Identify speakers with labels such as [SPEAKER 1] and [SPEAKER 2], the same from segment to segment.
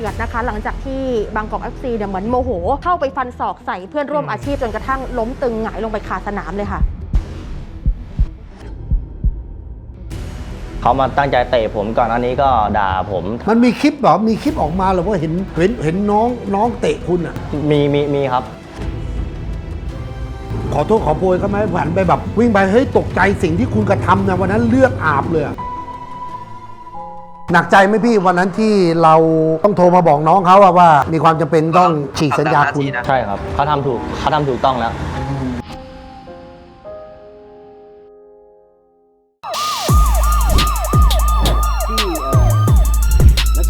[SPEAKER 1] ดือดนะคะ หลังจากที่บางกอกเอฟซีเนี่ยเหมือนโมโห เข้าไปฟันศอกใส่เพื่อนร่วมอาชีพจนกระทั่งล้มตึงหงายลงไปคาสนามเลยค่ะ
[SPEAKER 2] เขามาตั้งใจเตะผมก่อนอันนี้ก็ด่าผม
[SPEAKER 3] มันมีคลิปเหรอมีคลิปออกมาเหรือว่าเห็นเห็นเห็นน้องน้องเตะคุณอะ
[SPEAKER 2] มีมีมีครับ
[SPEAKER 3] ขอโทษขอโพยเขาไหมผ่านไปแบบวิ่งไปเฮ้ยตกใจสิ่งที่คุณกระทำนะวันนั้นเลือดอาบเลยอะ หนักใจไหมพี่วันนั้นที่เราต้องโทรมาบอกน้องเขาอะว่า มีความจำเป็นต้องฉีกสัญญาคุณ
[SPEAKER 2] ใช่ครับเขาทำถูกเขาทำถูกต้องแล้ว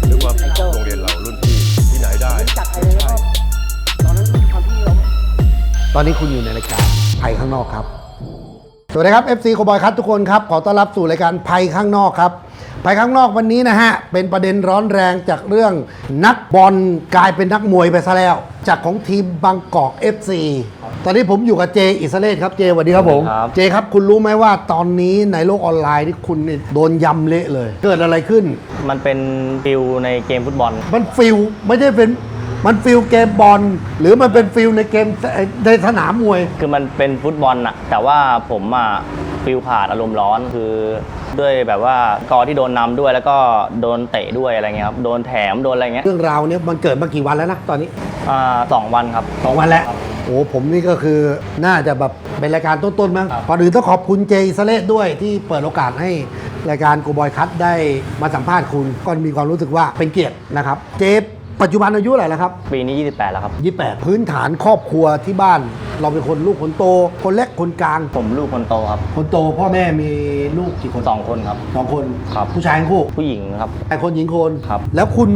[SPEAKER 4] นึกว่าโรงเรียนเรารุ่นพี่ที่ไหนได้
[SPEAKER 3] ตอนนี้คุณอยู่ในรายการภัยข้างนอกครับ สวัสดีครับ FC โคบอยครับทุกคนครับ ขอต้อนรับสู่รายการภัยข้างนอกครับ ภัยข้างนอกวันนี้นะฮะ เป็นประเด็นร้อนแรงจากเรื่องนักบอลกลายเป็นนักมวยไปซะแล้ว จากของทีมบางกอก FC ตอนนี้ผมอยู่กับเจอิสระเลศครับเจสวัสดีครับผม
[SPEAKER 2] สวัสดีครับ
[SPEAKER 3] เจครับคุณรู้ไหมว่าตอนนี้ในโลกออนไลน์ที่คุณเนี่ยโดนยำเละเลย เกิดอะไรขึ้น
[SPEAKER 2] มันเป็นฟิลในเกมฟุตบอล
[SPEAKER 3] มันฟิลไม่ได้เป็นมันฟิลเกมบอลหรือมันเป็นฟิลในเกมในสนามมวย
[SPEAKER 2] คือมันเป็นฟุตบอลอะแต่ว่าผมอะ ฟิลขาดอารมณ์ร้อนคือด้วยแบบว่ากอที่โดนนำด้วยแล้วก็โดนเตะด้วยอะไรเงี้ยครับโดนแถมโดนอะไรเงี้ย
[SPEAKER 3] เรื่องราวเนี้ยมันเกิดมากี่วันแล้วนะตอนนี้
[SPEAKER 2] อ่าสองวันครับ
[SPEAKER 3] สองวันแล้ว โอ้ผมนี่ก็คือน่าจะแบบเป็นรายการต้นๆมั้ง
[SPEAKER 2] ครับ
[SPEAKER 3] ก่อนอื่นต้องขอบคุณเจอิสระเลศด้วยที่เปิดโอกาสให้รายการกูบอยคัทได้มาสัมภาษณ์คุณก็มีความรู้สึกว่าเป็นเกียรตินะครับ เจปัจจุบันอายุเท่าไหร่แล้วครับ
[SPEAKER 2] ปีนี้ 28 แล้วครับ
[SPEAKER 3] 28 พื้นฐานครอบครัวที่บ้าน เราเป็นคนลูกคนโต คนเล็กคนกลาง
[SPEAKER 2] ผมลูกคนโตครับ
[SPEAKER 3] คนโตพ่อแม่มีลูกกี่คน
[SPEAKER 2] สองคนครับ
[SPEAKER 3] สองคน
[SPEAKER 2] ครับ
[SPEAKER 3] ผู้ชายทั้งคู่
[SPEAKER 2] ผู้หญิงครับ
[SPEAKER 3] ชายคนหญิงคน
[SPEAKER 2] ครับ
[SPEAKER 3] แล้วคุณ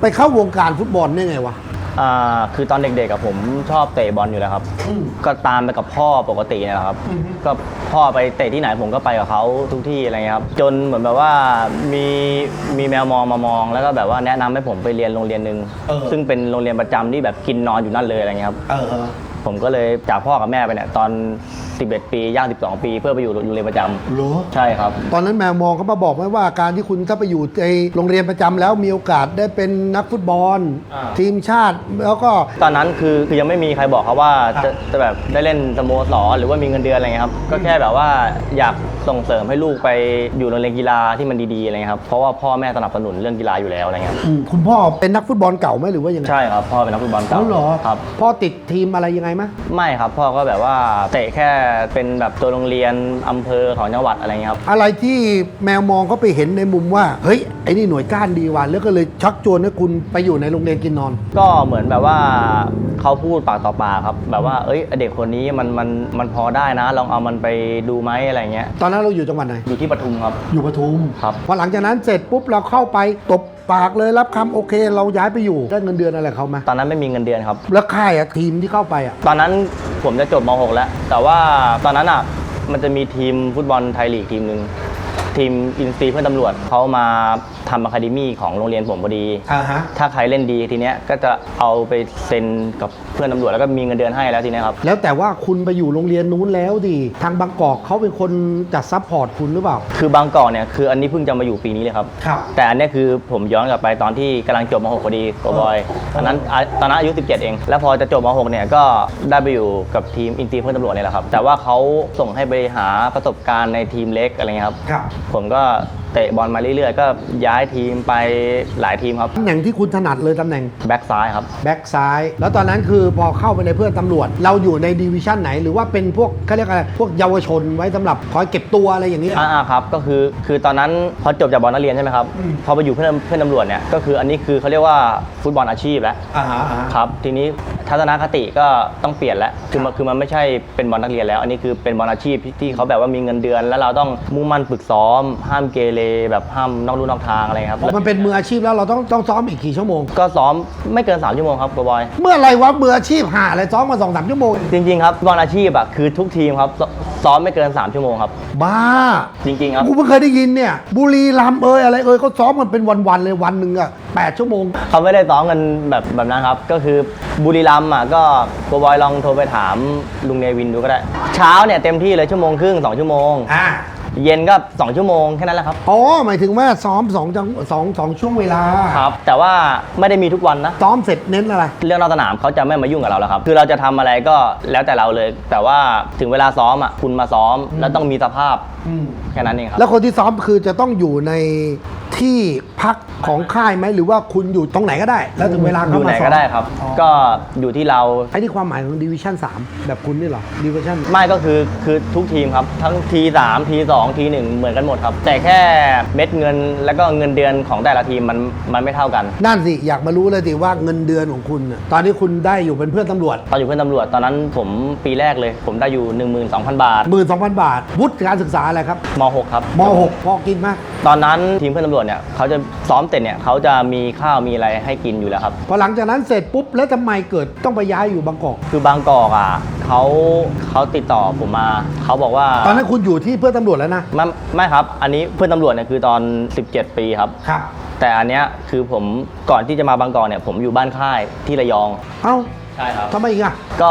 [SPEAKER 3] ไปเข้าวงการฟุตบอลได้ไงวะ
[SPEAKER 2] อ่าคือตอนเด็กๆกับผมชอบเตะบอลอยู่แล้วครับ
[SPEAKER 3] อืม
[SPEAKER 2] ก็ตามไปกับพ่อปกติเนยแหละครับ
[SPEAKER 3] อือฮึ
[SPEAKER 2] ก็พ่อไปเตะที่ไหนผมก็ไปกับเขาทุกที่อะไรเงี้ยครับ จนเหมือนแบบว่ามีมีแมวมองมามอง แล้วก็แบบว่าแนะนำให้ผมไปเรียนโรงเรียนหนึ่ง
[SPEAKER 3] เออ
[SPEAKER 2] ซึ่งเป็นโรงเรียนประจำที่แบบกินนอนอยู่นั่นเลยอะไรเงี้ยครับ
[SPEAKER 3] เออเออ
[SPEAKER 2] ผมก็เลยจากพ่อกับแม่ไปเนี่ยตอน 11 ปีย่าง 12 ปี เพื่อไปอยู่โรงเรียนประจำ
[SPEAKER 3] เหรอ
[SPEAKER 2] ใช่ครับ
[SPEAKER 3] ตอนนั้นแมวมองเขามาบอกไหมว่าการที่คุณถ้าไปอยู่ในโรงเรียนประจำแล้วมีโอกาสได้เป็นนักฟุตบอล
[SPEAKER 2] อ่า
[SPEAKER 3] ทีมชาติแล้วก็
[SPEAKER 2] ตอนนั้นคือคือยังไม่มีใครบอกเขาว่า
[SPEAKER 3] ครับ
[SPEAKER 2] จะจะแบบได้เล่นสโมสรหรือว่ามีเงินเดือนอะไรเงี้ยครับก็แค่แบบว่าอยาก ส่งเสริมให้ลูกไปอยู่โรงเรียนกีฬาที่มันดีๆอะไรเงี้ยครับเพราะว่าพ่อแม่สนับสนุนเรื่องกีฬาอยู่แล้วอะไรเงี้ย
[SPEAKER 3] อืมคุณพ่อเป็นนักฟุตบอลเก่าไหมหรือว่ายังไง
[SPEAKER 2] ใช่ครับพ่อเป็นนักฟุตบอล
[SPEAKER 3] อ๋
[SPEAKER 2] เก่า
[SPEAKER 3] อเหรอ
[SPEAKER 2] ครับ
[SPEAKER 3] พ่อติดทีมอะไรยังไงไหม
[SPEAKER 2] ไม่ครับพ่อก็แบบว่าเตะแค่เป็นแบบตัวโรงเรียนอำเภอของจังหวัดอะไรเงี้ยครับ
[SPEAKER 3] อะไรที่แมวมองเขาไปเห็นในมุมว่าเฮ้ยไอ้นี่หน่วยก้านดีว่ะแล้วก็เลยชักชวนให้คุณไปอยู่ในโรงเรียนกินนอน
[SPEAKER 2] ก็เหมือนแบบว่าเขาพูดปากต่อปากครับ แบบว่าเอ้ยเด็กคนนี้มันมันมันพอได้นะ ลองเอามันไปดูไหมอะไรเงี้ย
[SPEAKER 3] ตอนนั้นเราอยู่จังหวัดไหน
[SPEAKER 2] อยู่ที่ปทุมครับ
[SPEAKER 3] อยู่ปทุม
[SPEAKER 2] ครับ
[SPEAKER 3] พอหลังจากนั้นเสร็จปุ๊บเราเข้าไปตบปากเลยรับคำโอเค เราย้ายไปอยู่ได้เงินเดือนอะไรเขาไหม
[SPEAKER 2] ตอนนั้นไม่มีเงินเดือนครับ
[SPEAKER 3] แล้วค่ายอะทีมที่เข้าไปอะ
[SPEAKER 2] ตอนนั้นผมจะจบม .6 แล้ว แต่ว่าตอนนั้นอะมันจะมีทีมฟุตบอลไทยลีกทีมหนึ่งทีมอินซีเพื่อนตำรวจเขามาทำอะคาเดมี่ของโรงเรียนผมพอดี
[SPEAKER 3] อ่าฮะ
[SPEAKER 2] ถ้าใครเล่นดีทีเนี้ยก็จะเอาไปเซ็นกับเพื่อนตำรวจแล้วก็มีเงินเดือนให้แล้วทีเนี้ยครับ
[SPEAKER 3] แล้วแต่ว่าคุณไปอยู่โรงเรียนนู้นแล้วดิทางบางกอกเขาเป็นคนจัดซัพพอร์ตคุณหรือเปล่า
[SPEAKER 2] คือบางกอกเนี่ยคืออันนี้เพิ่งจะมาอยู่ปีนี้เลยครับ
[SPEAKER 3] ครับ
[SPEAKER 2] แต่อันเนี้ยคือผมย้อนกลับไปตอนที่กำลังจบม .6 พอดีโกบอยตอนนั้นอะตอนนั้นอายุ 17 เอง แล้วพอจะจบม .6 เนี่ยก็ได้ไปอยู่กับทีมอินตีเพื่อนตำรวจเนี่ยแหละครับ แต่ว่าเขาส่งให้ไปหาประสบการณ์ในทีมเล็กอะไรเงี้ยครับ
[SPEAKER 3] ครับ
[SPEAKER 2] ผมก็เตะบอลมาเรื่อยๆ ก็ย้ายทีมไปหลายทีมครับ
[SPEAKER 3] ตำแหน่งที่คุณถนัดเลยตำแหน่ง
[SPEAKER 2] แบ็กซ้ายครับ
[SPEAKER 3] แบ็กซ้าย แล้วตอนนั้นคือพอเข้าไปในเพื่อนตำรวจ เราอยู่ในดิวิชั่นไหน หรือว่าเป็นพวกเขาเรียกอะไรพวกเยาวชนไว้สำหรับคอยเก็บตัวอะไรอย่างนี้
[SPEAKER 2] อ่าๆครับก็คือคือตอนนั้นพอจบจากบอลนักเรียนใช่ไหมครับ
[SPEAKER 3] อืม
[SPEAKER 2] พอไปอยู่เพื่อนเพื่อนตำรวจเนี่ยก็คืออันนี้คือเขาเรียกว่าฟุตบอลอาชีพแล้ว
[SPEAKER 3] อ่าฮะอ่าฮะ
[SPEAKER 2] ครับทีนี้ทัศนคติก็ต้องเปลี่ยนแล้วคือมันคือมันไม่ใช่เป็นบอลนักเรียนแล้ว อันนี้คือเป็นบอลอาชีพที่ที่เขาแบบว่ามีเงินเดือน แล้วเราต้องมุ่งมั่นฝึกซ้อม ห้ามเกเรแบบห้ามนอกลู่นอกทางอะไรครับ
[SPEAKER 3] มันเป็นมืออาชีพแล้วเราต้องต้องซ้อมอีกกี่ชั่วโมง
[SPEAKER 2] ก็ซ้อมไม่เกิน3ชั่วโมงครับบอย
[SPEAKER 3] เมื่อไรวะมืออาชีพหาอะไรซ้อมมาสองสามชั่วโมง
[SPEAKER 2] จริงๆครับบอลอาชีพอะคือทุกทีมครับซซ้อมไม่เกิน 3 ชั่วโมงครับ
[SPEAKER 3] บ้า
[SPEAKER 2] จริงๆครับ
[SPEAKER 3] กูเพิ่งเคยได้ยินเนี่ย บุรีรัมย์เอยอะไรเอยเขาซ้อมกันเป็นวันๆเลยวันหนึ่งอะแปดชั่วโมง
[SPEAKER 2] เขาไม่ได้ซ้อมกันแบบแบบนั้นครับ ก็คือบุรีรัมย์อะก็โกบอยลองโทรไปถามลุงเนวินดูก็ได้ เช้าเนี่ยเต็มที่เลยชั่วโมงครึ่งสองชั่วโมง
[SPEAKER 3] อ่า
[SPEAKER 2] เย็นก็ 2 ชั่วโมงแค่นั้นแหละครับ
[SPEAKER 3] อ๋อหมายถึงว่าซ้อมสองจังสองสองช่วงเวลา
[SPEAKER 2] ครับ แต่ว่าไม่ได้มีทุกวันนะ
[SPEAKER 3] ซ้อมเสร็จเน้นอะไร
[SPEAKER 2] เรื่องนอกสนามเขาจะไม่มายุ่งกับเราแล้วครับ คือเราจะทำอะไรก็แล้วแต่เราเลย แต่ว่าถึงเวลาซ้อมอะคุณมาซ้อม แล้วต้องมีสภาพ
[SPEAKER 3] อืม
[SPEAKER 2] แค่นั้นเองครับ
[SPEAKER 3] แล้วคนที่ซ้อมคือจะต้องอยู่ในที่พักของค่ายไหมหรือว่าคุณอยู่ตรงไหนก็ได้ แล้วถึงเวลา
[SPEAKER 2] อ
[SPEAKER 3] เข้า
[SPEAKER 2] ยู่ไห
[SPEAKER 3] มานซ้อม
[SPEAKER 2] ก็ได้ครับ
[SPEAKER 3] อ๋อ
[SPEAKER 2] ก็อยู่ที่เรา
[SPEAKER 3] ไอ้นี่ความหมายของดิวิชั่น3แบบคุณนี่เหรอดิวิชั่น
[SPEAKER 2] ไม่ก็คือคือทุกทีมครับ ทั้งทีสามทีสองทีหนึ่งเหมือนกันหมดครับ แต่แค่เม็ดเงินแล้วก็เงินเดือนของแต่ละทีมมันมันไม่เท่ากัน
[SPEAKER 3] นั่นสิ อยากมารู้เลยสิว่าเงินเดือนของคุณน่ะตอนนี้คุณได้อยู่เป็นเพื่อนตำรวจ
[SPEAKER 2] ตอนอยู่เพื่อนตำรวจตอนนั้นผมปีแรกเลย ผมได้อยู่ 12,000 บาท
[SPEAKER 3] หมื่นสองพันบาท วุฒิการศึกษาอะไรครับ
[SPEAKER 2] ม .6 ครับ
[SPEAKER 3] ม .6 พอกินมาก
[SPEAKER 2] ตอนนั้นทีมเพื่อนตำรวจเนี่ยเขาจะซ้อมเสร็จเนี่ยเขาจะมีข้าวมีอะไรให้กินอยู่แล้วครับ
[SPEAKER 3] พอหลังจากนั้นเสร็จปุ๊บแล้วทำไมเกิดต้องไปย้ายอยู่บางกอก
[SPEAKER 2] คือบางกอกอะเขาเขาติดต่อผมมาเขาบอกว่า
[SPEAKER 3] ตอนนั้นคุณอยู่ที่เพื่อนตำรวจแล้วนะ
[SPEAKER 2] ไม่ไม่ครับ อันนี้เพื่อนตำรวจเนี่ยคือตอน 17 ปีครับ
[SPEAKER 3] ครับ
[SPEAKER 2] แต่อันเนี้ยคือผมก่อนที่จะมาบางกอกเนี่ยผมอยู่บ้านค่ายที่ระยอง
[SPEAKER 3] เอ้า
[SPEAKER 2] ใช่ครับ
[SPEAKER 3] ทำไมอีกอะ
[SPEAKER 2] ก็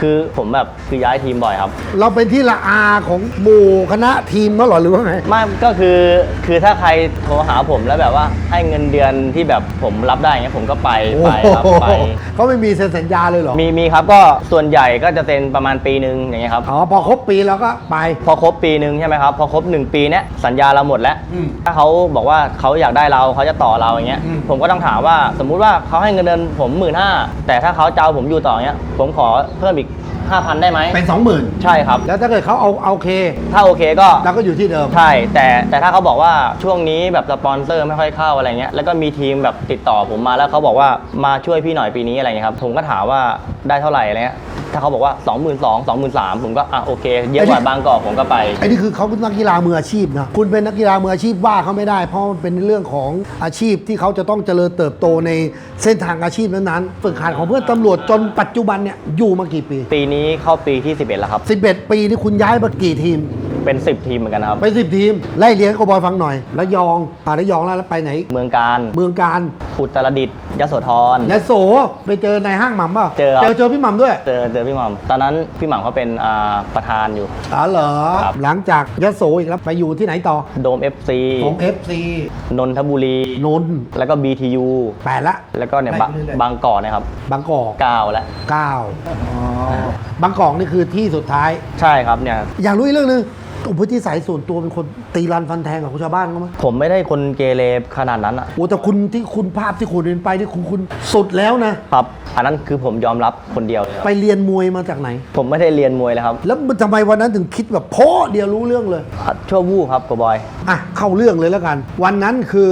[SPEAKER 2] คือผมแบบคือย้ายทีมบ่อยครับ
[SPEAKER 3] เราเป็นที่ละอาของหมู่คณะทีมเขาเหรอหรือว่าไง
[SPEAKER 2] ไม่ก็คือคือถ้าใครโทรหาผมแล้วแบบว่าให้เงินเดือนที่แบบผมรับได้เงี้ยผมก็ไปไปครับ
[SPEAKER 3] โอ้โห
[SPEAKER 2] ไป
[SPEAKER 3] เขาไม่มีเซ็นสัญญาเลยเหรอ
[SPEAKER 2] มีมีครับก็ส่วนใหญ่ก็จะเซ็นประมาณปีหนึ่งอย่างเงี้ยครับ
[SPEAKER 3] อ๋อ พอครบปีแล้วก็ไป
[SPEAKER 2] พอครบปีหนึ่งใช่ไหมครับ พอครบ 1 ปีเนี้ยสัญญาเราหมดแล้ว
[SPEAKER 3] อืม
[SPEAKER 2] ถ้าเขาบอกว่าเขาอยากได้เราเขาจะต่อเราอย่างเงี้ย
[SPEAKER 3] อืม
[SPEAKER 2] ผมก็ต้องถามว่าสมมุติว่าเขาให้เงินเดือนผมหมื่นห้าแต่ถ้าเขาจะเอาผมอยู่ต่อเนี้ยผมขอเพิ่มอีก 5,000 ได้ไหม
[SPEAKER 3] เป็นสองหมื่น
[SPEAKER 2] ใช่ครับ
[SPEAKER 3] แล้วถ้าเกิดเขาเอาเอาเค
[SPEAKER 2] ถ้าโอเคก็
[SPEAKER 3] เราก็อยู่ที่เดิม
[SPEAKER 2] ใช่ แต่แต่ถ้าเขาบอกว่าช่วงนี้แบบสปอนเซอร์ไม่ค่อยเข้าอะไรเงี้ยแล้วก็มีทีมแบบติดต่อผมมาแล้วเขาบอกว่ามาช่วยพี่หน่อยปีนี้อะไรเงี้ยครับผมก็ถามว่าได้เท่าไหร่อะไรเงี้ยถ้าเขาบอกว่า 2 2 0 0 0 2 3 0 0 0ผมก็อะโอเค เยอะกว่าบางกอกผมก็ไป
[SPEAKER 3] ไอ้นี่คือเขาเป็นนักกีฬามืออาชีพนะคุณเป็นนักกีฬามืออาชีพว่าเขาไม่ได้ เพราะมันเป็นเรื่องของอาชีพที่เขาจะต้องเจริญเติบโตในเส้นทางอาชีพนั้นๆฝึกหัดของเพื่อนตำรวจจนปัจจุบันเนี่ยอยู่มากี่ปี
[SPEAKER 2] ปีนี้เข้าปีที่ 11 แล้วครับ
[SPEAKER 3] 11 ปีนี่คุณย้ายมากี่ทีม
[SPEAKER 2] เป็น 10 ทีมเหมือนกันครับ
[SPEAKER 3] ไป 10 ทีม ไล่เลี้ยงให้กบอยฟังหน่อย ระยองผ่านระยองแล้วแล้วไปไหน
[SPEAKER 2] เมืองการ
[SPEAKER 3] เมืองการ
[SPEAKER 2] อุตรดิตถ์ ยโสธร
[SPEAKER 3] ยะโสไปเจอในห้างหม่ำเปล่า
[SPEAKER 2] เจอครับ
[SPEAKER 3] เจอเจอพี่หม่ำด้วย
[SPEAKER 2] เจอเจอพี่หม่ำตอนนั้นพี่หม่ำเขาเป็นอ่าประธานอยู่
[SPEAKER 3] อ๋อเหรอ
[SPEAKER 2] ครับ
[SPEAKER 3] หลังจากยะโสอีกแล้วไปอยู่ที่ไหนต่อ
[SPEAKER 2] โดม FC
[SPEAKER 3] ของ FC
[SPEAKER 2] นนทบุรี
[SPEAKER 3] นนท์
[SPEAKER 2] แล้วก็ BTU
[SPEAKER 3] แปดละ
[SPEAKER 2] แล้วก็เนี่ยบะ
[SPEAKER 3] ไปเรื่อยๆ
[SPEAKER 2] บางกอกเนะครับ
[SPEAKER 3] บางกอก
[SPEAKER 2] เก้าแล้ว
[SPEAKER 3] เก้าอ๋อบางกอกนี่คือที่สุดท้าย
[SPEAKER 2] ใช่ครับเนี่ย
[SPEAKER 3] อยากรู้อีกเรื่องหนึง อุปนิสัยส่วนตัวเป็นคนตีรันฟันแทงกับชาวบ้านเขาไหม
[SPEAKER 2] ผมไม่ได้คนเกเรขนาดนั้นอะ
[SPEAKER 3] โอ้แต่คุณที่คุณภาพที่คุณเห็นไปที่คุณคุณสุดแล้วนะ
[SPEAKER 2] ครับอันนั้นคือผมยอมรับคนเดียวเลยครับ
[SPEAKER 3] ไปเรียนมวยมาจากไหน
[SPEAKER 2] ผมไม่ได้เรียนมวยเลยครับ
[SPEAKER 3] แล้วมันทำไมวันนั้นถึงคิดแบบโพะเดียวรู้เรื่องเลย
[SPEAKER 2] ชั่ววูบครับกบอย
[SPEAKER 3] อะเข้าเรื่องเลยแล้วกัน วันนั้นคือ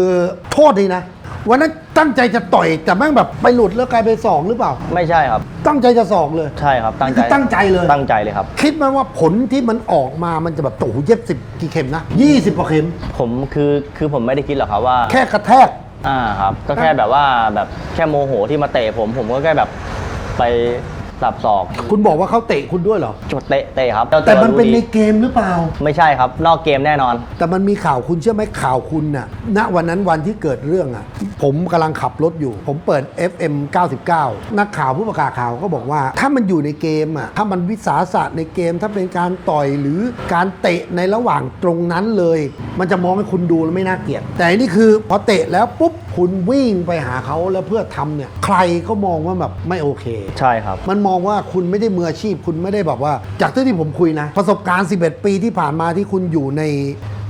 [SPEAKER 3] โทษดีนะ วันนั้นตั้งใจจะต่อยแต่แม่งแบบไปหลุดแล้วกลายเป็นสองหรือเปล่า
[SPEAKER 2] ไม่ใช่ครับ
[SPEAKER 3] ตั้งใจจะสองเลย
[SPEAKER 2] ใช่ครับตั้ง
[SPEAKER 3] นี่
[SPEAKER 2] ใจ
[SPEAKER 3] คือตั้งใจเลย
[SPEAKER 2] ตั้งใจเลยครับ
[SPEAKER 3] คิดไหมว่าผลที่มันออกมามันจะแบบโอ้โหเย็บสิบกี่เข็มนะยี่สิบกว่าเข็ม
[SPEAKER 2] ผมคือคือผมไม่ได้คิดหรอกครับว่า
[SPEAKER 3] แค่กระแทก
[SPEAKER 2] อ่าครับ ก็แค่แบบว่าแบบแค่โมโหที่มาเตะผมผมก็แค่แบบไป สับศอก
[SPEAKER 3] คุณบอกว่าเขาเตะคุณด้วยเหรอ
[SPEAKER 2] จดเตะเตะครับจ้า
[SPEAKER 3] แต่
[SPEAKER 2] ว
[SPEAKER 3] มันเป็น
[SPEAKER 2] รู้
[SPEAKER 3] ใน
[SPEAKER 2] ดี
[SPEAKER 3] เกมหรือเปล่า
[SPEAKER 2] ไม่ใช่ครับ นอกเกมแน่นอน
[SPEAKER 3] แต่มันมีข่าวคุณเชื่อไหมข่าวคุณน่ะ ณ วันนั้นวันที่เกิดเรื่องอะ ผมกำลังขับรถอยู่ ผมเปิด FM 99 นักข่าวผู้ประกาศข่าวก็บอกว่า ถ้ามันอยู่ในเกมอะ ถ้ามันวิสาสะในเกม ถ้าเป็นการต่อยหรือการเตะในระหว่างตรงนั้นเลย มันจะมองให้คุณดูแล้วไม่น่าเกลียด แต่อันนี่คือพอเตะแล้วปุ๊บ คุณวิ่งไปหาเขาแล้วเพื่อทำเนี่ย ใครก็มองว่าแบบไม่โอเค
[SPEAKER 2] ใช่ครับ
[SPEAKER 3] มันมองว่าคุณไม่ได้มืออาชีพ คุณไม่ได้แบบว่า จากที่ที่ผมคุยนะ ประสบการณ์ 11 ปีที่ผ่านมาที่คุณอยู่ใน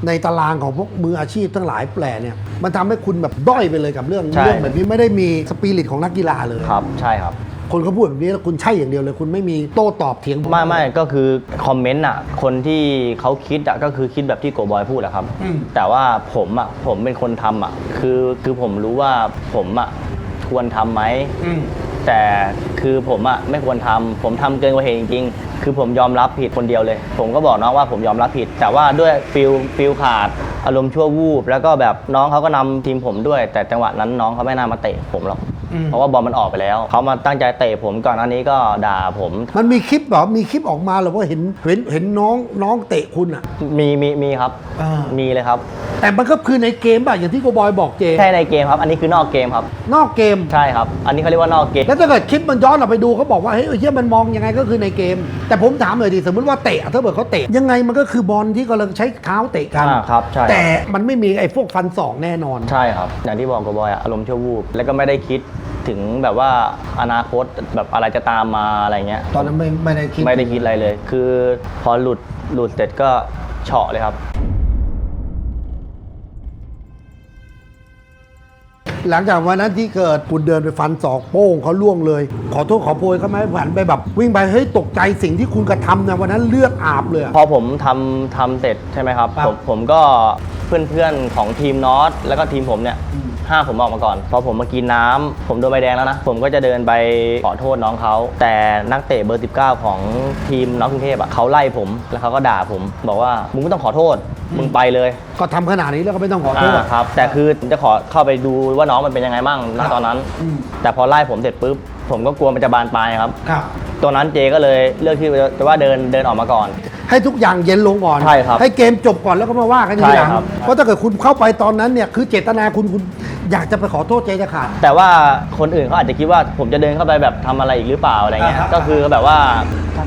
[SPEAKER 3] ในตารางของพวกมืออาชีพทั้งหลายแปลเนี่ยมันทำให้คุณแบบด้อยไปเลยกับเรื่อง
[SPEAKER 2] ใช่
[SPEAKER 3] เรื่องแบบนี้ไม่ได้มีสปิริตของนักกีฬาเลย
[SPEAKER 2] ครับ ใช่ครับ
[SPEAKER 3] คนเขาพูดแบบนี้แล้วคุณใช่อย่างเดียวเลย คุณไม่มีโต้ตอบเถียง
[SPEAKER 2] ไม่ไม่ก็คือคอมเมนต์อะคนที่เขาคิดอะก็คือคิดแบบที่โกบอยพูดแหละครับ
[SPEAKER 3] อืม
[SPEAKER 2] แต่ว่าผมอะผมเป็นคนทำอะคือคือผมรู้ว่าผมอะควรทำไหม
[SPEAKER 3] อืม
[SPEAKER 2] แต่คือผมอะไม่ควรทำผมทำเกินกว่าเหตุจริงๆ คือผมยอมรับผิดคนเดียวเลย ผมก็บอกน้องว่าผมยอมรับผิด แต่ว่าด้วยฟิลฟิลขาดอารมณ์ชั่ววูบ แล้วก็แบบน้องเขาก็นำทีมผมด้วย แต่จังหวะนั้นน้องเขาไม่น่ามาเตะผมหรอก
[SPEAKER 3] อืม
[SPEAKER 2] เพราะว่าบอลมันออกไปแล้วเขามาตั้งใจเตะผมก่อนอันนี้ก็ด่าผม
[SPEAKER 3] มันมีคลิปเหรอมีคลิปออกมาเหรือว่าเห็นเห็นเห็นน้องน้องเตะคุณอะ
[SPEAKER 2] มีมีมีครับ
[SPEAKER 3] อ่า
[SPEAKER 2] มีเลยครับ
[SPEAKER 3] แต่มันก็คือในเกมป่ะอย่างที่โกบอยบอกเจ
[SPEAKER 2] แค่ในเกมครับ อันนี้คือนอกเกมครับ
[SPEAKER 3] นอกเกม
[SPEAKER 2] ใช่ครับ อันนี้เขาเรียกว่านอกเกม
[SPEAKER 3] แล้วถ้าเกิดคลิปมันย้อนเราไปดูเขาบอกว่าเฮ้ยเฮียมันมองยังไงก็คือในเกม แต่ผมถามเลยดิสมมติว่าเตะถ้าเกิดเขาเตะยังไงมันก็คือบอลที่กำลังใช้เท้าเตะกัน
[SPEAKER 2] อ่าครับใช่
[SPEAKER 3] แต่มันไม่มีไอ้พวกฟันศอกแน่นอน
[SPEAKER 2] ใช่ครับ อย่างที่บอกกับบอยอะอารมณ์ชั่ววูบแล้วก็ไม่ได้คิด ถึงแบบว่าอนาคตแบบอะไรจะตามมาอะไรเงี้ย
[SPEAKER 3] ตอนนั้นไม่ไม่ได้คิด
[SPEAKER 2] ไม่ได้คิดอะไรเลย คือพอหลุดหลุดเสร็จก็เฉาะเลยครับ
[SPEAKER 3] หลังจากวันนั้นที่เกิดคุณเดินไปฟันศอกโป้งเขาล่วงเลย ขอโทษขอโพยเขาไหมหันไปแบบ วิ่งไปเฮ้ยตกใจสิ่งที่คุณกระทำนะวันนั้นเลือดอาบเลยอะ
[SPEAKER 2] พอผมทำทำเสร็จใช่ไหมครับ
[SPEAKER 3] ครับ
[SPEAKER 2] ผมผมก็เพื่อนๆของทีมนอตแล้วก็ทีมผมเนี่ย ห้ามผมออกมาก่อนพอผมมากินน้ำผมโดนใบแดงแล้วนะ ผมก็จะเดินไปขอโทษน้องเขา แต่นักเตะเบอร์ 19 ของทีมน้องกรุงเทพอะเขาไล่ผม แล้วเขาก็ด่าผม บอกว่ามึงไม่ต้องขอโทษ มึงไปเลย
[SPEAKER 3] ก็ทำขนาดนี้แล้วก็ไม่ต้องขอโทษ
[SPEAKER 2] อ่าครับ แต่คือจะขอเข้าไปดูว่าน้องมันเป็นยังไงมั่งณตอนนั้น
[SPEAKER 3] อืม
[SPEAKER 2] แต่พอไล่ผมเสร็จปุ๊บ ผมก็กลัวมันจะบานปลายครับ
[SPEAKER 3] ครับ
[SPEAKER 2] ตัวนั้นเจก็เลยเลือกที่จะว่าเดินเดินออกมาก่อน
[SPEAKER 3] ให้ทุกอย่างเย็นลงก่อน
[SPEAKER 2] ใช่ครับ
[SPEAKER 3] ให้เกมจบก่อนแล้วก็มาว่ากันทีหลัง
[SPEAKER 2] ใช่ครับ
[SPEAKER 3] เพราะถ้าเกิดคุณเข้าไปตอนนั้นเนี่ย คือเจตนาคุณคุณ อยากจะไปขอโทษใจจะขาด
[SPEAKER 2] แต่ว่าคนอื่นเขาอาจจะคิดว่าผมจะเดินเข้าไปแบบทำอะไรอีกหรือเปล่าอะไรเงี้ย
[SPEAKER 3] อ่าครับ
[SPEAKER 2] ก็คือแบบว่า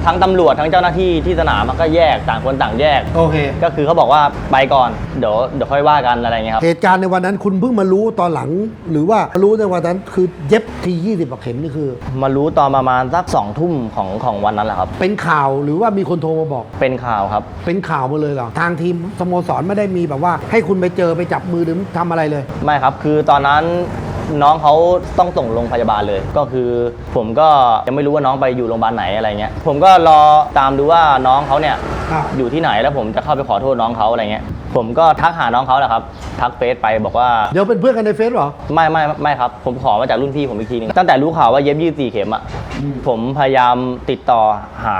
[SPEAKER 2] ทั้งตำรวจทั้งเจ้าหน้าที่ที่สนามมันก็แยกต่างคนต่างแยก
[SPEAKER 3] โอเค
[SPEAKER 2] ก็คือเขาบอกว่าไปก่อนเดี๋ยวเดี๋ยวค่อยว่ากันอะไรเงี้ยครับ
[SPEAKER 3] เหตุการณ์ในวันนั้นคุณเพิ่งมารู้ตอนหลัง หรือว่ารู้ในวันนั้นคือเย็บที20กว่าเข็มนี่คือ
[SPEAKER 2] มารู้ตอนประมาณสักสองทุ่มของของวันนั้นแหละครับ
[SPEAKER 3] เป็นข่าวหรือว่ามีคนโทรมาบอก
[SPEAKER 2] เป็นข่าวครับ
[SPEAKER 3] เป็นข่าวมาเลยเหรอ ทางทีมสโมสรไม่ได้มีแบบว่า ให้คุณไปเจอไปจับมือหรือทำอะไรเลย
[SPEAKER 2] ไม่ครับ คือตอนนั้นน้องเขาต้องส่งโรงพยาบาลเลย ก็คือผมก็ยังไม่รู้ว่าน้องไปอยู่โรงพยาบาลไหนอะไรเงี้ย ผมก็รอตามดูว่าน้องเขาเนี่ย
[SPEAKER 3] ครับ
[SPEAKER 2] อยู่ที่ไหนแล้วผมจะเข้าไปขอโทษน้องเขาอะไรเงี้ยผมก็ทักหาน้องเขาแหละครับ ทักเฟซไปบอกว่า
[SPEAKER 3] เดี๋ยวเป็นเพื่อนกันในเฟซเหรอ
[SPEAKER 2] ไม่ไม่ไม่ครับ ผมขอมาจากรุ่นพี่ผมอีกทีหนึงตั้งแต่รู้ข่าวว่าเย็บยี่สี่เข็มอะผมพยายามติดต่อหา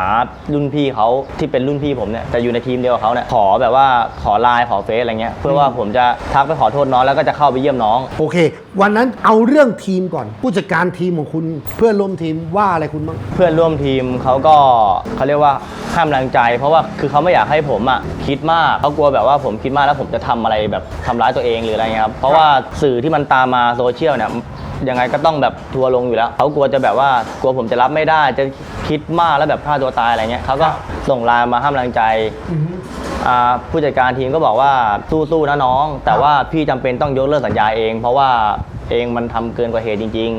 [SPEAKER 2] รุ่นพี่เขาที่เป็นรุ่นพี่ผมเนี่ยแต่อยู่ในทีมเดียวกับเขาเนี่ยขอแบบว่าขอไลน์ขอเฟซอะไรเงี้ยเพื่อว่าผมจะทักไปขอโทษน้องแล้วก็จะเข้าไปเยี่ยมน้อง
[SPEAKER 3] โอเค วันนั้นเอาเรื่องทีมก่อน ผู้จัดการทีมของคุณเพื่อนร่วมทีมว่าอะไรคุณบ้าง
[SPEAKER 2] เพื่อนร่วมทีมเขาก็เขาเรียกว่าห้ามแรงใจ เพราะว่าคือเขาไม่อยากให้ผมอะคิดมากเขากลัวแบบว่าผมคิดมากแล้วผมจะทำอะไรแบบทำร้ายตัวเองหรืออะไรเงี้ยครับเพราะว่าสื่อที่มันตามมาโซเชียลเนี่ยยังไงก็ต้องแบบทัวร์ลงอยู่แล้วเขากลัวจะแบบว่ากลัวผมจะรับไม่ได้ จะคิดมากแล้วแบบฆ่าตัวตายอะไรเงี้ยเขาก็ส่งไลน์มาห้ามแรงใจอ่าผู้จัดการทีมก็บอกว่าสู้ๆนะน้อง แต่ว่าพี่จำเป็นต้องยกเลิกสัญญาเอง เพราะว่าเองมันทำเกินกว่าเหตุจริง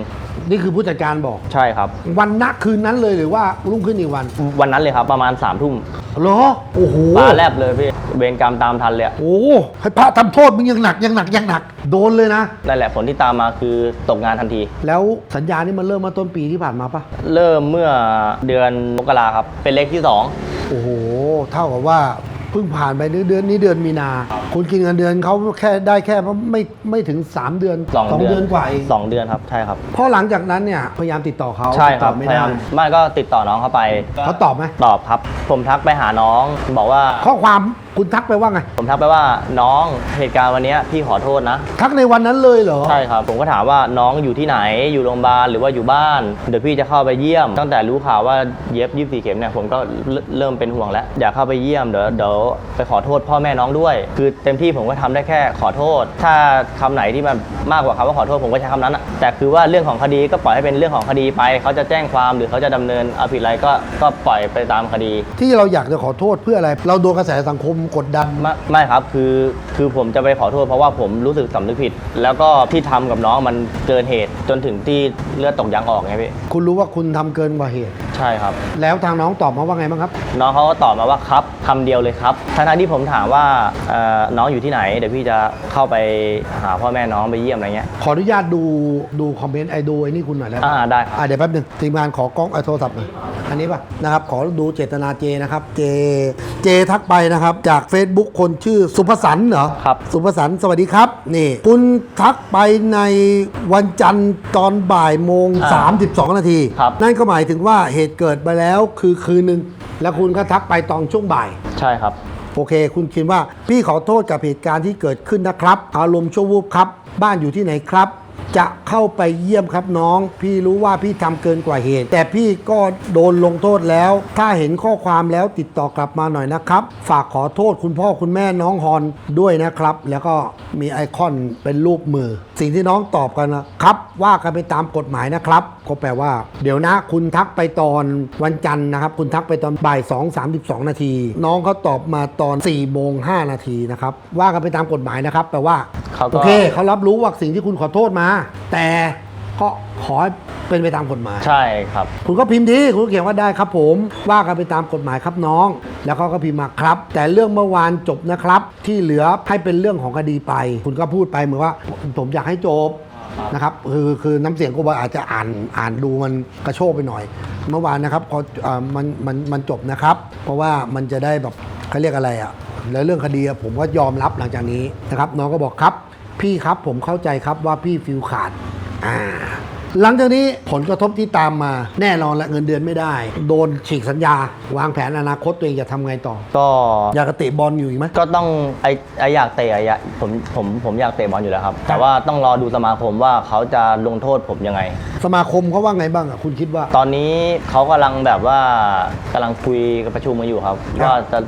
[SPEAKER 3] นี่คือผู้จัดการบอก
[SPEAKER 2] ๆใช่ครับ
[SPEAKER 3] วันนักคืนนั้นเลยหรือว่ารุ่งขึ้นอีกวัน
[SPEAKER 2] วันนั้นเลยครับประมาณ3ามทุ่ม
[SPEAKER 3] เหรอโอ้โห
[SPEAKER 2] ปลาแลบเลยพี่เวรกรรมตามทันเลยอะ
[SPEAKER 3] โอ้โหให้พระทำโทษมึงยังหนักยังหนักยังหนัก โดนเลยนะ
[SPEAKER 2] นั่นแหละผลที่ตามมาคือตกงานทันที
[SPEAKER 3] แล้วสัญญานี่มันเริ่มมาต้นปีที่ผ่านมาปะ
[SPEAKER 2] เริ่มเมื่อเดือนมกราครับ เป็นเลขที่
[SPEAKER 3] โอ้โห เท่ากับว่าเพิ่งผ่านไปเดือนนี้เดือนมีนา คุณกินเงินเดือนเขาแค่ได้แค่ไม่ไม่ถึง 3 เดือน
[SPEAKER 2] 2 2
[SPEAKER 3] เดือนกว่าเอง
[SPEAKER 2] สองเดือนครับใช่ครับ
[SPEAKER 3] เพราะหลังจากนั้นเนี่ยพยายามติดต่อเขา
[SPEAKER 2] ใช่ครับ
[SPEAKER 3] ติดต่อไม่
[SPEAKER 2] พยา
[SPEAKER 3] ได้
[SPEAKER 2] ยามไม่ก็ติดต่อน้องเขาไป
[SPEAKER 3] เขาตอบไหม
[SPEAKER 2] ตอบครับผมทักไปหาน้องบอกว่า
[SPEAKER 3] ข้อความคุณทักไปว่าไง
[SPEAKER 2] ผมทักไปว่าน้องเหตุการณ์วันเนี้ยพี่ขอโทษนะ
[SPEAKER 3] ทักในวันนั้นเลยเหรอ
[SPEAKER 2] ใช่ครับ ผมก็ถามว่าน้องอยู่ที่ไหนอยู่โรงพยาบาลหรือว่าอยู่บ้าน เดี๋ยวพี่จะเข้าไปเยี่ยม ตั้งแต่รู้ข่าวว่าเย็บยี่สี่เข็มเนี่ยผมก็เริ่มเริ่มเป็นห่วงแล้วอยากเข้าไปเยี่ยมเดี๋ยวเดี๋ยวไปขอโทษพ่อแม่น้องด้วย คือเต็มที่ผมก็ทำได้แค่ขอโทษ ถ้าคำไหนที่มันมากกว่าคำว่าขอโทษผมก็ใช้คำนั้นอะแต่คือว่าเรื่องของคดีก็ปล่อยให้เป็นเรื่องของคดีไป เขาจะแจ้งความหรือเขาจะดำเนินเอาผิดอะไรก็ก็ปล่อยไปตามคดี
[SPEAKER 3] ที่เราอยากจะขอโทษเพื่ออะไร เราโดนกระแสสังคมกดดัน
[SPEAKER 2] ไม่ไม่ครับคือคือผมจะไปขอโทษเพราะว่าผมรู้สึกสำนึกผิด แล้วก็ที่ทำกับน้องมันเกินเหตุจนถึงที่เลือดตกยางออกไงพี่
[SPEAKER 3] คุณรู้ว่าคุณทำเกินกว่าเหตุ
[SPEAKER 2] ใช่ครับ
[SPEAKER 3] แล้วทางน้องตอบมาว่าไงบ้างครับ
[SPEAKER 2] น้องเขาก็ตอบมาว่าครับคำเดียวเลยครับทั้งๆที่ผมถามว่าเอ่อน้องอยู่ที่ไหน เดี๋ยวพี่จะเข้าไปหาพ่อแม่น้องไปเยี่ยมอะไรเงี้ย
[SPEAKER 3] ขออนุญาตดูดูคอมเมนต์ไอดูไอ้นี่คุณหน่อยแล้ว
[SPEAKER 2] อ่าได้ครับ
[SPEAKER 3] อ่าเดี๋ยวแป๊บหนึงทีมงานขอกล้องเอาโทรศัพท์หน่อยอันนี้ป่ะนะครับ ขอดูเจตนาเจนะครับ เจเจทักไปนะครับ จาก Facebook คนชื่อสุภสันต์เหรอ
[SPEAKER 2] ครับ
[SPEAKER 3] สุภสันต์สวัสดีครับ นี่ คุณทักไปในวันจันทร์ตอนบ่ายโมง
[SPEAKER 2] อ่า
[SPEAKER 3] 32นาที
[SPEAKER 2] ครับ
[SPEAKER 3] นั่นก็หมายถึงว่าเหตุเกิดไปแล้วคือคืนหนึ่ง แล้วคุณก็ทักไปตอนช่วงบ่าย
[SPEAKER 2] ใช่ครับ
[SPEAKER 3] โโอเค คุณคิดว่าพี่ขอโทษกับเหตุการณ์ที่เกิดขึ้นนะครับ อารมณ์ชั่ววูบครับ บ้านอยู่ที่ไหนครับ จะเข้าไปเยี่ยมครับน้อง พี่รู้ว่าพี่ทำเกินกว่าเหตุ แต่พี่ก็โดนลงโทษแล้ว ถ้าเห็นข้อความแล้วติดต่อกลับมาหน่อยนะครับ ฝากขอโทษคุณพ่อคุณแม่น้องฮอนด้วยนะครับ แล้วก็มีไอคอนเป็นรูปมือ สิ่งที่น้องตอบกันนะครับ ว่ากันไปตามกฎหมายนะครับ ก็แปลว่า เดี๋ยวนะ คุณทักไปตอนวันจันทร์นะครับ คุณทักไปตอนบ่าย2 32 นาที น้องเขาตอบมาตอน4โมง5นาทีนะครับว่ากันไปตามกฎหมายนะครับแปลว่า
[SPEAKER 2] เขาก็
[SPEAKER 3] โอเคเขารับรู้ว่าสิ่งที่คุณขอโทษมาแต่ก็ขอให้เป็นไปตามกฎหมาย
[SPEAKER 2] ใช่ครับ
[SPEAKER 3] คุณก็พิมพ์ดีคุณก็เขียนว่าได้ครับผม ว่ากันไปตามกฎหมายครับน้อง แล้วเขาก็พิมพ์มาครับ แต่เรื่องเมื่อวานจบนะครับ ที่เหลือให้เป็นเรื่องของคดีไป คุณก็พูดไปเหมือนว่าผมอยากให้จบนะครับคือคือน้ำเสียงกูบอยอาจจะอ่านอ่านดูมันกระโชกไปหน่อย เมื่อวานนะครับพอเอ่อมันมันมันจบนะครับ เพราะว่ามันจะได้แบบเขาเรียกอะไรอะแล้วเรื่องคดีอะผมก็ยอมรับหลังจากนี้นะครับน้องก็บอกครับ พี่ครับผมเข้าใจครับว่าพี่ฟิลขาด อ่า หลังจากนี้ผลกระทบที่ตามมาแน่นอนและเงินเดือนไม่ได้ โดนฉีกสัญญา วางแผนอนาคตตัวเองจะทำไงต่อ
[SPEAKER 2] ก็
[SPEAKER 3] อยากจะเตะบอลอยู่อีกไหม
[SPEAKER 2] ก็ต้องไอไออยากเตะอะอยากผมผมผมอยากเตะบอลอยู่แล้วครับ แต่ว่าต้องรอดูสมาคมว่าเขาจะลงโทษผมยังไง
[SPEAKER 3] สมาคมเขาว่าไงบ้างอะคุณคิดว่า
[SPEAKER 2] ตอนนี้เขากำลังแบบว่ากำลังคุยกับประชุมมาอยู่ครับ
[SPEAKER 3] ครับ
[SPEAKER 2] ว่าจะ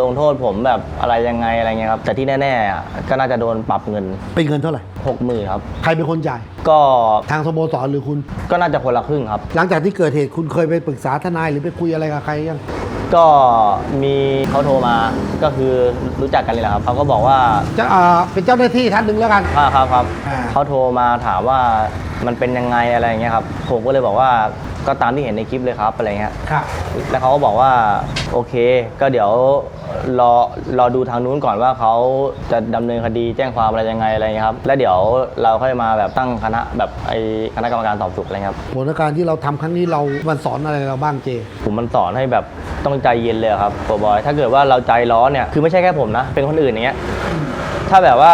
[SPEAKER 2] ลงโทษผมแบบอะไรยังไงอะไรเงี้ยครับ แต่ที่แน่ๆอะก็น่าจะโดนปรับเงิน
[SPEAKER 3] เป็นเงินเท่าไหร่
[SPEAKER 2] หกหมื่นครับ
[SPEAKER 3] ใครเป็นคนจ่าย
[SPEAKER 2] ก็
[SPEAKER 3] ทางสโมสรหรือคุณ
[SPEAKER 2] ก็น่าจะคนละครึ่งครับ
[SPEAKER 3] หลังจากที่เกิดเหตุคุณเคยไปปรึกษาทนายหรือไปคุยอะไรกับใครยัง
[SPEAKER 2] ก็มีเขาโทรมาก็คือรู้จักกันเลยแหละครับเขาก็บอกว่า
[SPEAKER 3] จะอ่าเป็นเจ้าหน้าที่ท่านหนึ่งแล้วกัน
[SPEAKER 2] ครับครับครับ
[SPEAKER 3] อ่า
[SPEAKER 2] เขาโทรมาถามว่ามันเป็นยังไงอะไรอย่างเงี้ยครับผมก็เลยบอกว่า ก็ตามที่เห็นในคลิปเลยครับอะไรเงี้ย
[SPEAKER 3] ครับ
[SPEAKER 2] แล้วเขาก็บอกว่าโอเค ก็เดี๋ยวรอรอดูทางนู้นก่อนว่าเขาจะดำเนินคดีแจ้งความอะไรยังไงอะไรเงี้ยครับ แล้วเดี๋ยวเราค่อยมาแบบตั้งคณะแบบไอคณะกรรมการสอบสวนอะไรเงี้ยครับ
[SPEAKER 3] ผลการที่เราทำครั้งนี้เรามันสอนอะไรเราบ้างเจ
[SPEAKER 2] ผมมันสอนให้แบบต้องใจเย็นเลยครับโปรบอย ถ้าเกิดว่าเราใจร้อนเนี่ย คือไม่ใช่แค่ผมนะ เป็นคนอื่นอย่างเงี้ย ถ้าแบบว่า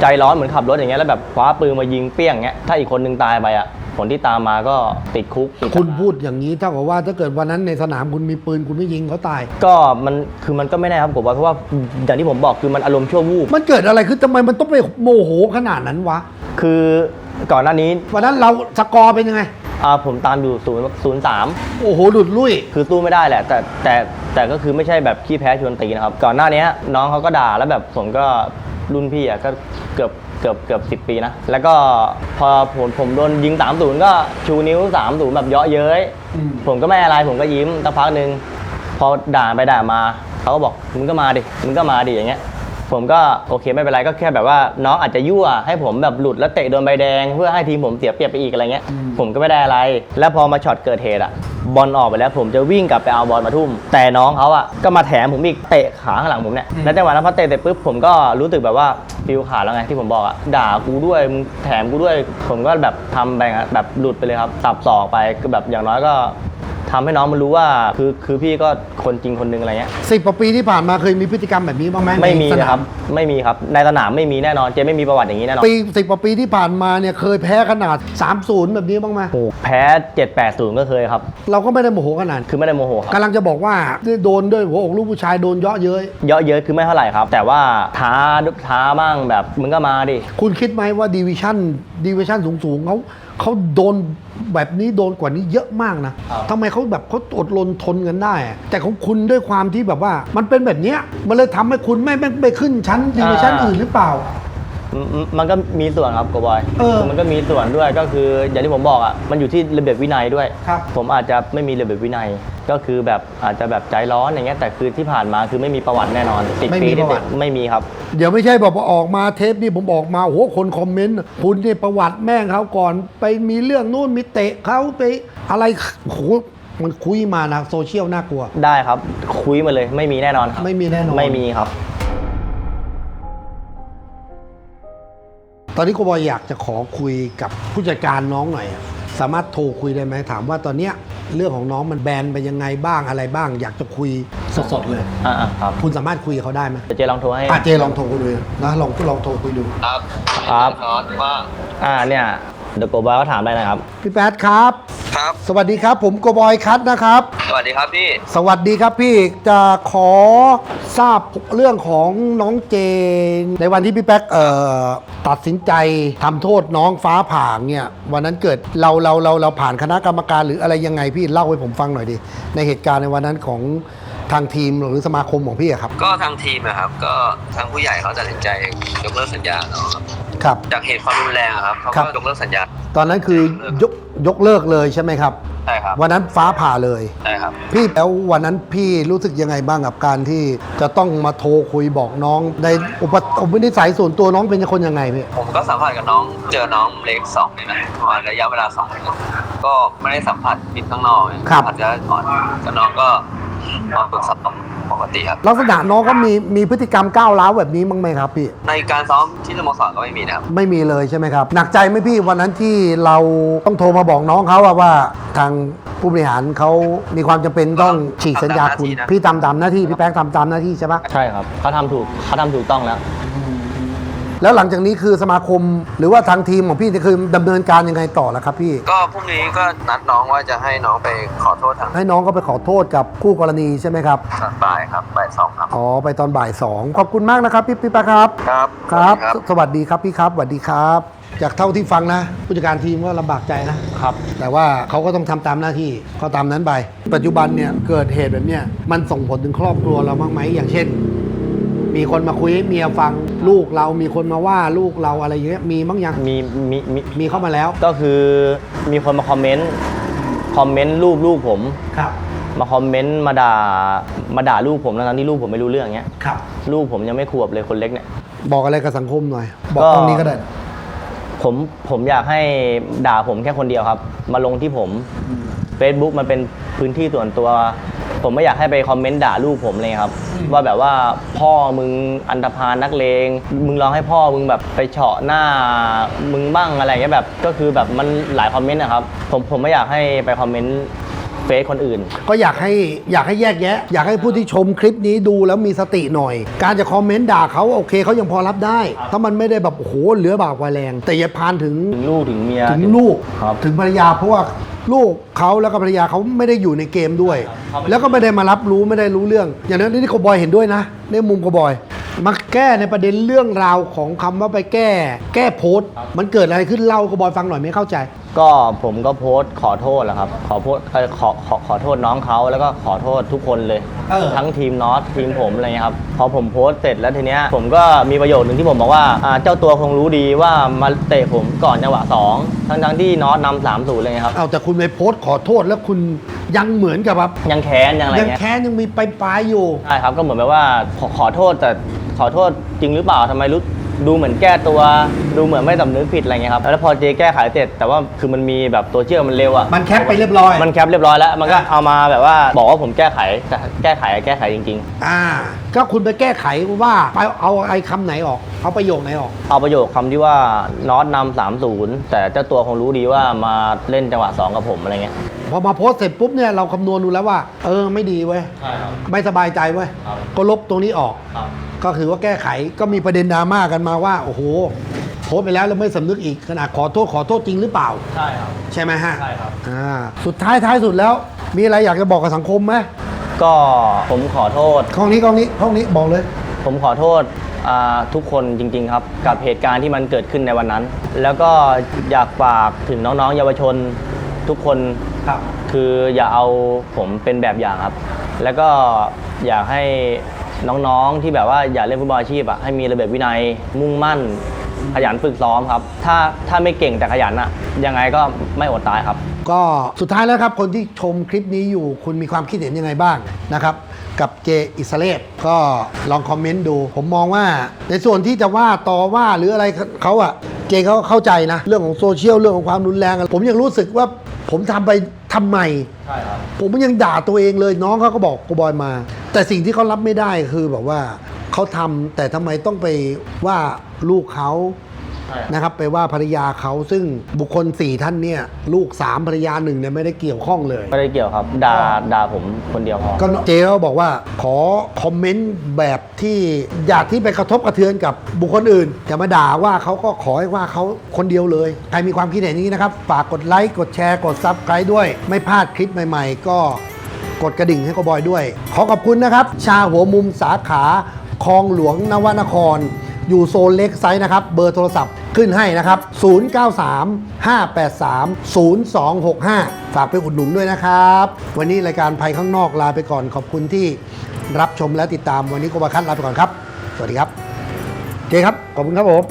[SPEAKER 2] ใจร้อนเหมือนขับรถอย่างเงี้ยแล้วแบบคว้าปืนมายิงเปี้ยงเงี้ย ถ้าอีกคนนึงตายไปอะ ผลที่ตามมาก็ติดคุกติด
[SPEAKER 3] คุณพูดอย่างนี้เท่ากับว่าถ้าเกิดวันนั้นในสนามคุณมีปืนคุณไม่ยิงเขาตาย
[SPEAKER 2] ก็มันคือมันก็ไม่แน่ครับผมว่าเพราะว่าอย่างที่ผมบอกคือมันอารมณ์ชั่ววูบ
[SPEAKER 3] มันเกิดอะไรขึ้นทำไมมันต้องไปโมโหขนาดนั้นวะ
[SPEAKER 2] คือก่อนหน้านี้
[SPEAKER 3] วันนั้นเราสกอร์เป็นยังไง
[SPEAKER 2] อ่าผมตามอยู่ศูนย์ศูนย์สาม
[SPEAKER 3] โอ้โหหลุดลุ่ย
[SPEAKER 2] คือสู้ไม่ได้แหละ แต่แต่แต่ก็คือไม่ใช่แบบขี้แพ้ชวนตีนะครับ ก่อนหน้านี้น้องเขาก็ด่าแล้วแบบผมก็รุ่นพี่อะก็เกือบ เกือบเกือบสิปีนะ แล้วก็พอผมผมโดนยิง3ามศูนย์ก็ชูนิ้ว3ามศูนย์แบบเยาะเย้ย
[SPEAKER 3] อืม
[SPEAKER 2] ผมก็ไม่อะไรผมก็ยิ้มสักพักหนึ่งพอด่าไปด่ามาเขาก็บอกมึงก็มาดิมึงก็มาดิอย่างเงี้ย ผมก็โอเคไม่เป็นไรก็แค่แบบว่าน้องอาจจะยั่วให้ผมแบบหลุดแล้วเตะโดนใบแดง เพื่อให้ทีมผมเสียเปรียบไปอีกอะไรเงี้ย ผมก็ไม่ได้อะไร แล้วพอมาช็อตเกิดเหตุอะบอลออกไปแล้วผมจะวิ่งกลับไปเอาบอลมาทุ่ม แต่น้องเขาอะก็มาแถมผมอีกเตะขาข้างหลังผมเนี่ยแล้วจังหวะนั้นพอเตะเสร็จปุ๊บผมก็รู้สึกแบบว่าฟิลขาดแล้วไงที่ผมบอกอะด่ากูด้วยมึงแถมกูด้วย ผมก็แบบทำไปงั้นแบบหลุดไปเลยครับสับศอกไปคือแบบอย่างน้อยก็ ทำให้น้องมันรู้ว่าคือคือพี่ก็คนจริงคนหนึงอะไรเงี้ย
[SPEAKER 3] สิบกว่าปีที่ผ่านมาเคยมีพฤติกรรมแบบนี้บ้างไหม
[SPEAKER 2] ไม่มี
[SPEAKER 3] ในส
[SPEAKER 2] นะ
[SPEAKER 3] นา
[SPEAKER 2] ครับ ไม่มีครับ ในสนามไม่มีแน่นอน เจไม่มีประวัติอย่างนี้แน่นอน
[SPEAKER 3] ปีสิบกว่าปีที่ผ่านมาเนี่ยเคยแพ้ขนาด 3-0 แบบนี้บ้างไหม
[SPEAKER 2] โอ้แพ้7-8-0ก็เคยครับ
[SPEAKER 3] เราก็ไม่ได้โมโหขนาด
[SPEAKER 2] คือไม่ได้โมโหครับ
[SPEAKER 3] กำลังจะบอกว่าโดนด้วยหัวอกลูกผู้ชายโดนเยาะเย้ย
[SPEAKER 2] เยอะเยอะคือไม่เท่าไหร่ครับ แต่ว่าท้าท้าบ้างแบบมึงก็มาดิ
[SPEAKER 3] คุณคิดไหมว่าดีวิชั่น ดีวิชั่นสูงๆเขาเขาโดนแบบนี้โดนกว่านี้เยอะมากนะครับทำไมเขาแบบเขาอดรนทนกันได้อะแต่ของคุณด้วยความที่แบบว่า มันเป็นแบบเนี้ยมันเลยทำให้คุณไม่ไม่ไม่ขึ้นชั้นดีวิชั่นอื่นหรือเปล่า
[SPEAKER 2] มมมันก็มีส่วนครับโกบอย
[SPEAKER 3] เออ
[SPEAKER 2] มันก็มีส่วนด้วยก็คืออย่างที่ผมบอกอะมันอยู่ที่ระเบียบวินัยด้วย
[SPEAKER 3] ครับ
[SPEAKER 2] ผมอาจจะไม่มีระเบียบวินัย ก็คือแบบอาจจะแบบใจร้อนอย่างเงี้ยแต่คือที่ผ่านมาคือไม่มีประวัติแน่นอนสิบ
[SPEAKER 3] ไม่
[SPEAKER 2] ปี
[SPEAKER 3] มี
[SPEAKER 2] ที่
[SPEAKER 3] ประวัติ
[SPEAKER 2] ไม่มีครับ
[SPEAKER 3] เดี๋ยวไม่ใช่บอกว่าออกมาเทปนี่ผมออกมาโอ้โหคนคอมเมนต์คุณนี่ประวัติแม่งเขาก่อน ไปมีเรื่องนู่นมีเตะเขาไปอะไรโอ้โหมันคุยมานะโซเชียลน่ากลัว
[SPEAKER 2] ได้ครับ คุยมาเลยไม่มีแน่นอนครับ
[SPEAKER 3] ไม่มีแน่นอน
[SPEAKER 2] ไม่มีครับ
[SPEAKER 3] ตอนนี้โกบอยอยากจะขอคุยกับผู้จัดการน้องหน่อยอะ สามารถโทรคุยได้ไหมถามว่าตอนเนี้ยเรื่องของน้องมันแบนไปยังไงบ้างอะไรบ้าง อยากจะคุยสดๆเลย
[SPEAKER 2] อ่าครับ
[SPEAKER 3] คุณสามารถคุยกับเขาได้ไหม
[SPEAKER 2] เดี๋ยวเจลองโทรให้
[SPEAKER 3] อะเจลองโทรคุยดูนะลองลองโทรคุยดู
[SPEAKER 4] ครับ
[SPEAKER 2] ครับ
[SPEAKER 4] นอนว่า
[SPEAKER 2] อ่าเนี่ย เดี๋ยวโกบอยก็ถามได้นะครับ
[SPEAKER 3] พี่แป๊ดครับ
[SPEAKER 5] ครับ
[SPEAKER 3] สวัสดีครับ ผมโกบอยคัทนะครับ
[SPEAKER 5] สวัสดีครับพี่
[SPEAKER 3] สวัสดีครับพี่จะขอทราบเรื่องของน้องเจน ในวันที่พี่แป๊กเอ่อตัดสินใจทำโทษน้องฟ้าผ่างเนี่ย วันนั้นเกิดเราเราเราเราผ่านคณะกรรมการหรืออะไรยังไงพี่เล่าให้ผมฟังหน่อยดิในเหตุการณ์ในวันนั้นของทางทีมหรือสมาคมของพี่อะครับ
[SPEAKER 5] ก็ทางทีมนะครับ ก็ทางผู้ใหญ่เขาตัดสินใจยกเลิกสัญญาเนาะครับ
[SPEAKER 3] ครับ
[SPEAKER 5] จากเหตุความรุนแรงอะครับเขา
[SPEAKER 3] ครั
[SPEAKER 5] ก็
[SPEAKER 3] บ
[SPEAKER 5] ยกเลิกสัญญา
[SPEAKER 3] ตอนนั้นคือยกยกเลิกเลยใช่ไหมครับ
[SPEAKER 5] ใช่ครับ
[SPEAKER 3] วันนั้นฟ้าผ่าเลย
[SPEAKER 5] ใช่ครับ
[SPEAKER 3] พี่แล้ววันนั้นพี่รู้สึกยังไงบ้างกับการที่จะต้องมาโทรคุยบอกน้องในอุปอุปนิสัยส่วนตัวน้องเป็นคนยังไงพี่
[SPEAKER 5] ผมก็สัมผัสกับน้องเจอน้องเล็กสองเนี่ยนะประมาณระยะเวลาสองเดือนก็ไม่ได้สัมผัสมิตรข้างนอกเนี่ย
[SPEAKER 3] ครับ
[SPEAKER 5] สัมผัสได้ก่อนกับน้องก็ มาปรึกษาปกติครับ
[SPEAKER 3] ลักษณะน้องก็มีมีพฤติกรรมก้าวร้าวแบบนี้มั้างไหมครับพี่
[SPEAKER 5] ในการซ้อมที่สโมสรก็ไม่มีนะครับ
[SPEAKER 3] ไม่มีเลยใช่ไหมครับ หนักใจไหมพี่วันนั้นที่เราต้องโทรมาบอกน้องเขาอะว่าทางผู้บริหารเขามีความจำเป็นต้องฉีกสัญญาคุณ
[SPEAKER 5] ทำตามหน้าที่นะ
[SPEAKER 3] พี่ทำตามหน้าที่พี่แป้งทำตามหน้าที่ใช่ปะ
[SPEAKER 2] ใช่ครับเขาทำถูกเขาทำถูกต้องแล้ว
[SPEAKER 3] แล้วหลังจากนี้คือสมาคมหรือว่าทางทีมของพี่จะคือดำเนินการยังไงต่อล่ะครับพี่
[SPEAKER 5] ก็พรุ่งนี้ก็นัดน้องว่าจะให้น้องไปขอโทษทาง
[SPEAKER 3] ให้น้องก็ไปขอโทษกับคู่กรณีใช่ไหมครับ
[SPEAKER 5] บ่ายครับบ่ายสองครับ
[SPEAKER 3] อ๋อไปตอนบ่ายสองขอบคุณมากนะครับ พี่พี่ปะครับ
[SPEAKER 5] ครับ
[SPEAKER 3] ครับ
[SPEAKER 5] สวัสดีครับ
[SPEAKER 3] สวัสดีครับพี่ครับ สวัสดีครับ จากเท่าที่ฟังนะ ผู้จัดการทีมก็ลำบากใจนะ
[SPEAKER 2] ครับ
[SPEAKER 3] แต่ว่าเขาก็ต้องทำตามหน้าที่ก็ตามนั้นไป ปัจจุบันเนี่ยเกิดเหตุแบบเนี้ยมันส่งผลถึงครอบครัวเราบ้างไหมอย่างเช่น มีคนมาคุยให้เมียฟังลูกเรามีคนมาว่าลูกเราอะไรอย่างเงี้ยมีบ้างยัง
[SPEAKER 2] มีมีมี
[SPEAKER 3] มีเข้ามาแล้ว
[SPEAKER 2] ก็คือมีคนมาคอมเมนต์คอมเมนต์รูปลูกผม
[SPEAKER 3] ครับ
[SPEAKER 2] มาคอมเมนต์มาด่ามาด่าลูกผมทั้งๆที่ลูกผมไม่รู้เรื่องเงี้ย
[SPEAKER 3] ครับ
[SPEAKER 2] ลูกผมยังไม่ขวบเลยคนเล็กเนี่ย
[SPEAKER 3] บอกอะไรกับสังคมหน่อย บอก
[SPEAKER 2] ก็
[SPEAKER 3] ตรงนี้ก็ได้
[SPEAKER 2] ผมผมอยากให้ด่าผมแค่คนเดียวครับ มาลงที่ผม Facebook มันเป็นพื้นที่ส่วนตัว ผมไม่อยากให้ไปคอมเมนต์ด่าลูกผมเลยครับ ว่าแบบว่าพ่อมึงอันธพาลนักเลงมึงลองให้พ่อมึงแบบไปเฉาะหน้ามึงบ้างอะไรเงี้ยแบบก็คือแบบมันหลายคอมเมนต์นะครับผมผมไม่อยากให้ไปคอมเมนต์เฟซคนอื่น
[SPEAKER 3] ก็อยากให้อยากให้แยกแยะ อยากให้ผู้ที่ชมคลิปนี้ดูแล้วมีสติหน่อย การจะคอมเมนต์ด่าเขาโอเคเขายังพอรับได้ ถ้ามันไม่ได้แบบโอ้โหเหลือบากกว่าแรง แต่อย่าพานถึง
[SPEAKER 2] ถึงลูกถึงเมีย
[SPEAKER 3] ถึงลูก
[SPEAKER 2] ครับ
[SPEAKER 3] ถึงภรรยาเพราะว่า ลูกเขาแล้วก็ภรรยาเขาไม่ได้อยู่ในเกมด้วย
[SPEAKER 2] ครับ
[SPEAKER 3] แล้วก็ไม่ได้มารับรู้ไม่ได้รู้เรื่อง อย่างนั้นนี่โกบอยเห็นด้วยนะ ในมุมโกบอย มาแก้ในประเด็นเรื่องราวของคำว่าไปแก้ แก้โพสต์ มันเกิดอะไรขึ้นเล่าโกบอยฟังหน่อยไม่เข้าใจ
[SPEAKER 2] ก็ผมก็โพสต์ขอโทษแหละครับ ขอโพสต์เอ่อขอขอขอโทษน้องเขาแล้วก็ขอโทษทุกคนเลย
[SPEAKER 3] เออ
[SPEAKER 2] ทั้งทีมนอตทีมผมอะไรเงี้ยครับพอผมโพสต์เสร็จแล้วทีเนี้ยผมก็มีประโยชน์หนึ่งที่ผมบอกว่าอ่าเจ้าตัวคงรู้ดีว่ามาเตะผมก่อนจังหวะสองทั้งทั้งที่นอตนำสามศูนย์เลยไงครับ
[SPEAKER 3] เอาแต่คุณไปโพสต์ขอโทษแล้วคุณยังเหมือนกับแบบ
[SPEAKER 2] ยังแค้นยังอะไร
[SPEAKER 3] ยัง
[SPEAKER 2] เงี้ย
[SPEAKER 3] แค้นยังมีปลายๆอยู่
[SPEAKER 2] ใช่ครับก็เหมือนแบบว่าขอขอโทษแต่ขอโทษจริงหรือเปล่าทำไมรู้ ดูเหมือนแก้ตัวดูเหมือนไม่สำนึกผิดอะไรเงี้ยครับแล้วพอเจแก้ไขเสร็จแต่ว่าคือมันมีแบบตัวเชื่อมมันเร็วอะ
[SPEAKER 3] มันแคปไปเรียบร้อย
[SPEAKER 2] มันแคปเรียบร้อยแล้ว มันก็เอามาแบบว่าบอกว่าผมแก้ไขแต่แก้ไขแก้ไขจริง
[SPEAKER 3] อ่า ก็คุณไปแก้ไขว่าไปเอาไอ้คำไหนออกเอาประโยคไหนออก
[SPEAKER 2] ๆ เอาประโยคคำที่ว่าน็อตนำสามศูนย์แต่เจ้าตัวคงรู้ดีว่ามาเล่นจังหวะสองกับผมอะไรเงี้ย
[SPEAKER 3] พอมาโพสต์เสร็จปุ๊บเนี่ยเราคำนวณดูแล้วว่า เออไม่ดีเว้ย
[SPEAKER 2] ใช่ครับ
[SPEAKER 3] ไม่สบายใจเว้ย
[SPEAKER 2] ครับ
[SPEAKER 3] ก็ลบตรงนี้ออก
[SPEAKER 2] ครับ
[SPEAKER 3] ก็คือว่าแก้ไขก็มีประเด็นดราม่ากันมาว่า โอ้โหโพสต์ไปแล้วแล้วไม่สำนึกอีกขนาดขอโทษขอโทษจริงหรือเปล่า
[SPEAKER 2] ใช่ครับ
[SPEAKER 3] ใช่ไหมฮะ
[SPEAKER 2] ใช่ครับ
[SPEAKER 3] อ่าสุดท้ายท้ายสุดแล้ว มีอะไรอยากจะบอกกับสังคมไหม
[SPEAKER 2] ก็ผมขอโทษ
[SPEAKER 3] ห้องนี้ห้องนี้ห้องนี้บอกเลย
[SPEAKER 2] ผมขอโทษอ่าทุกคนจริง ๆ ครับ กับเหตุการณ์ที่มันเกิดขึ้นในวันนั้น แล้วก็อยากฝากถึงน้องๆ เยาวชนทุกคน
[SPEAKER 3] ครับ
[SPEAKER 2] คืออย่าเอาผมเป็นแบบอย่างครับ แล้วก็อยากให้ น้องๆที่แบบว่าอยากเล่นฟุตบอลอาชีพอะให้มีระเบียบวินัยมุ่งมั่น ขยันฝึกซ้อมครับ ถ้าถ้าไม่เก่งแต่ขยันอะยังไงก็ไม่อดตายครับ
[SPEAKER 3] ก็สุดท้ายแล้วครับ คนที่ชมคลิปนี้อยู่คุณมีความคิดเห็นยังไงบ้างนะครับ กับเจอิสเลตก็ลองคอมเมนต์ดู ผมมองว่าในส่วนที่จะว่าต่อว่าหรืออะไรเขาอะเจเขาเข้าใจนะ เรื่องของโซเชียลเรื่องของความรุนแรงอะผมยังรู้สึกว่าผมทำไปทำไม
[SPEAKER 2] ใช่ครับ
[SPEAKER 3] ผมยังด่าตัวเองเลยน้องเขาก็บอกกูบอยมา แต่สิ่งที่เขารับไม่ได้คือแบบว่าเขาทำแต่ทำไมต้องไปว่าลูกเขา
[SPEAKER 2] ใช่ครับ
[SPEAKER 3] นะครับไปว่าภรรยาเขาซึ่งบุคคล 4 ท่านเนี่ยลูก 3 ภรรยาหนึ่งเนี่ยไม่ได้เกี่ยวข้องเลย
[SPEAKER 2] ไม่ได้เกี่ยวครับด่าด่าผมคนเดียวพอ
[SPEAKER 3] ก็เจ๊เขาบอกว่าขอคอมเมนต์แบบที่อยากที่ไปกระทบกระเทือนกับบุคคลอื่นอย่ามาด่าว่าเขาก็ขอให้ว่าเขาคนเดียวเลย ใครมีความคิดเห็นนี้นะครับ ฝากกดไลค์กดแชร์กดซับสไครต์ด้วย ไม่พลาดคลิปใหม่ ๆ ก็ กดกระดิ่งให้กบอยด้วย ขอขอบคุณนะครับ ชาหัวมุมสาขาคลองหลวงนวนคร อยู่โซนเล็กไซส์นะครับ เบอร์โทรศัพท์ขึ้นให้นะครับ 093 583 0265 ฝากไปอุดหนุนด้วยนะครับ วันนี้รายการภัยข้างนอกลาไปก่อน ขอบคุณที่รับชมและติดตามวันนี้กบาคัตลาไปก่อนครับ สวัสดีครับเจครับ ขอบคุณครับผม